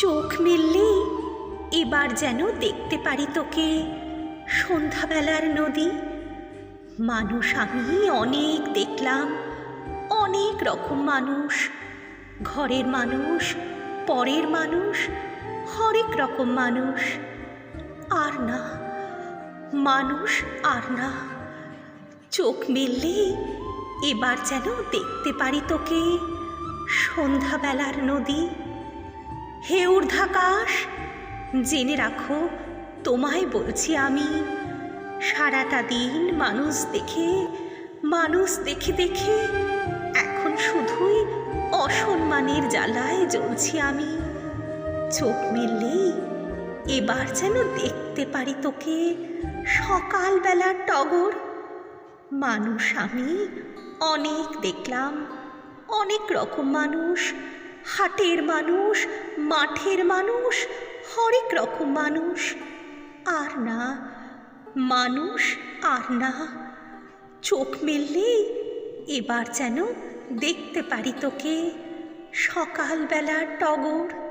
চোখ মেললেই এবার যেন দেখতে পারি তোকে। সন্ধ্যাবেলার নদী। মানুষ আমি অনেক দেখলাম। অনেক রকম মানুষ। ঘরের মানুষ, পরের মানুষ, হরেক রকম মানুষ। আর না, মানুষ আর না। চোখ মেললেই এবার যেন দেখতে পারি তোকে। সন্ধ্যাবেলার নদী। হে ঊর্ধ্বাকাশ, জেনে রাখো, তোমায় বলছি আমি, সারাটা দিন মানুষ দেখে মানুষ দেখে দেখে, এখন শুধুই অসম্মানের জ্বালায় জ্বলছি আমি। চোখ মেললেই এবার যেন দেখতে পারি তোকে সকালবেলার টগর। মানুষ আমি অনেক দেখলাম, অনেক রকম মানুষ হাটের মানুষ, মাঠের মানুষ, হরেক রকম মানুষ। আর না, মানুষ আর না। চোখ মেললেই এবার যেন দেখতে পারি তোকে। সকালবেলার টগর।